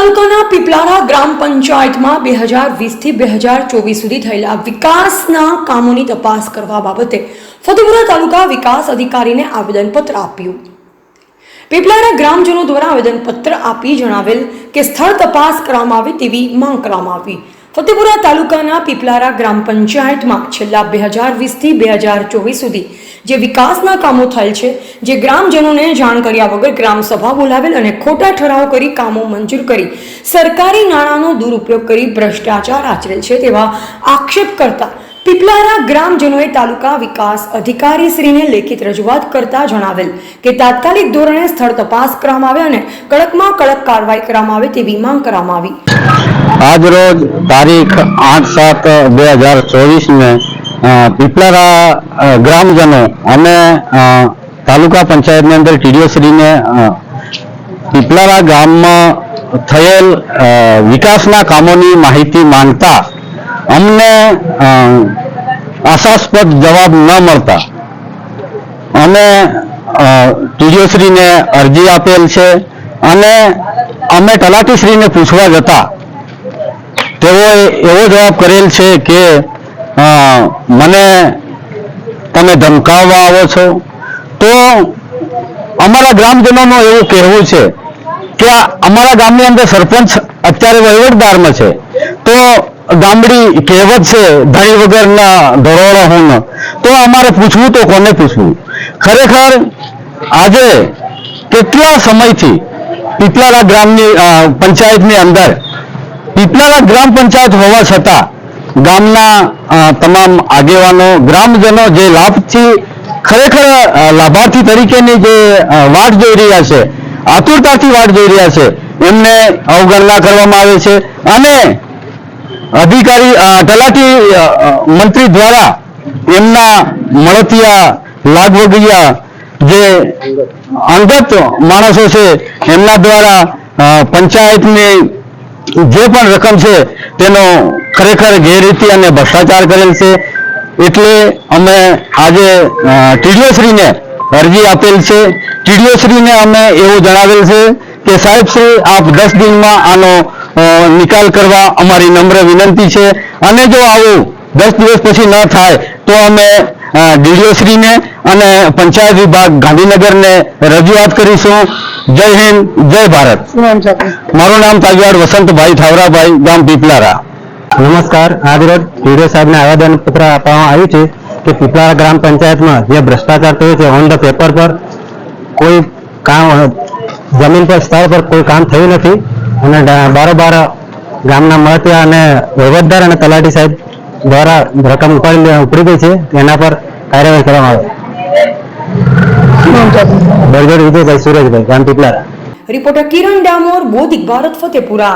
તાલુકાના પીપલારા ગ્રામ પંચાયતમાં બે હજાર વીસથી બે હજાર ચોવીસ સુધી થયેલા વિકાસના કામોની તપાસ કરવા બાબતે ફતેપુરા તાલુકા વિકાસ અધિકારીને આવેદનપત્ર આપ્યું. પીપલારા ગ્રામજનો દ્વારા આવેદનપત્ર આપી જણાવેલ કે સ્થળ તપાસ કરવામાં આવે તેવી માંગ કરવામાં આવી. ફતેપુરા તાલુકાના પીપલારા ગ્રામ પંચાયતમાં છેલ્લા બે હજાર વીસથી બે હજાર ચોવીસ સુધી જે વિકાસના કામો થયેલ છે, જે ગ્રામજનોને જાણ કર્યા વગર ગ્રામસભા બોલાવેલ અને ખોટા ઠરાવ કરી કામો મંજૂર કરી સરકારી નાણાંનો દુરુપયોગ કરી ભ્રષ્ટાચાર આચરેલ છે તેવા આક્ષેપ કરતા પીપલારા ગ્રામજનોએ તાલુકા વિકાસ અધિકારી શ્રીને લેખિત રજૂઆત કરતા જણાવેલ કે તાત્કાલિક ધોરણે સ્થળ તપાસ કરવામાં આવે અને કડકમાં કડક કાર્યવાહી કરવામાં આવે તેવી માંગ કરવામાં આવી. આજ રોજ તારીખ આઠ સાત બે હજાર ચોવીસને પીપલારા ગ્રામજનો અને તાલુકા પંચાયતની અંદર ટીડીઓ શ્રીને પીપલારા ગામમાં થયેલ વિકાસના કામોની માહિતી માંગતા અમને આશાસ્પદ જવાબ ન મળતા. અમે ટીડીઓશ્રીને અરજી આપેલ છે અને અમે તલાટીશ્રીને પૂછવા જતા. તેઓએ એવો જવાબ કરેલ છે કે મને તમે ધમકાવવા આવો છો. તો અમારા ગ્રામજનોનું એવું કહેવું છે કે અમારા ગામની અંદર સરપંચ અત્યારે વહીવટદારમાં છે. તો ગામડી કહેવત છે ધણી વગરના ધરોળો હું તો અમારે પૂછવું તો કોને પૂછવું? ખરેખર આજે કેટલા સમયથી પીપલારા ગ્રામની પંચાયતની અંદર પીપલારા ગ્રામ પંચાયત હોવા છતાં ગામના તમામ આગેવાનો, ગ્રામજનો જે લાભથી, ખરેખર લાભાર્થી તરીકેની જે વાટ જોઈ રહ્યા છે, આતુરતાથી વાટ જોઈ રહ્યા છે, એમને અવગણના કરવામાં આવે છે. અને અધિકારી તલાટી મંત્રી દ્વારા એમના મળતિયા લાગવગિયા જે અંગત માણસો છે, એમના દ્વારા પંચાયતની જે પણ રકમ છે, તેનો ખરેખર ગેરરીતિ અને ભ્રષ્ટાચાર કરેલ છે. એટલે અમે આજે ટીડીઓશ્રીને અરજી આપેલ છે. ટીડીઓશ્રીને અમે એવું જણાવેલ છે કે સાહેબ શ્રી, આપ દસ દિનમાં આનો નિકાલ કરવા અમારી નમ્ર વિનંતી છે. અને જો આવું દસ દિવસ પછી ન થાય તો અમે ડીડીઓશ્રીને અને પંચાયત વિભાગ ગાંધીનગરને રજૂઆત કરીશું. જય હિન્દ જય ભારત. મારું નામ તાજવાડ વસંતભાઈ ઠાવરાભાઈ ગામ પીપલારા. નમસ્કાર. આજ રોજ ટીડીઓ સાહેબને આવેદન પત્ર આપવામાં આવ્યું છે કે પીપલારા ગ્રામ પંચાયતમાં જે ભ્રષ્ટાચાર થયો છે ઓન ધ પેપર પર કોઈ કામ જમીન પર સ્થળ પર કોઈ કામ થયું નથી. અને બારોબાર ગામના મળતિયા અને વહીવટદાર અને તલાટી સાહેબ દ્વારા રકમ ઉપાડી ઉપડી ગઈ છે, તેના પર કાર્યવાહી કરવામાં આવે. બરગડ વિજયભાઈ, સુરેશભાઈ, ગામ પીપલારા રિપોર્ટર કિરણ ડામોર બોધિક ભારત ફતેપુરા.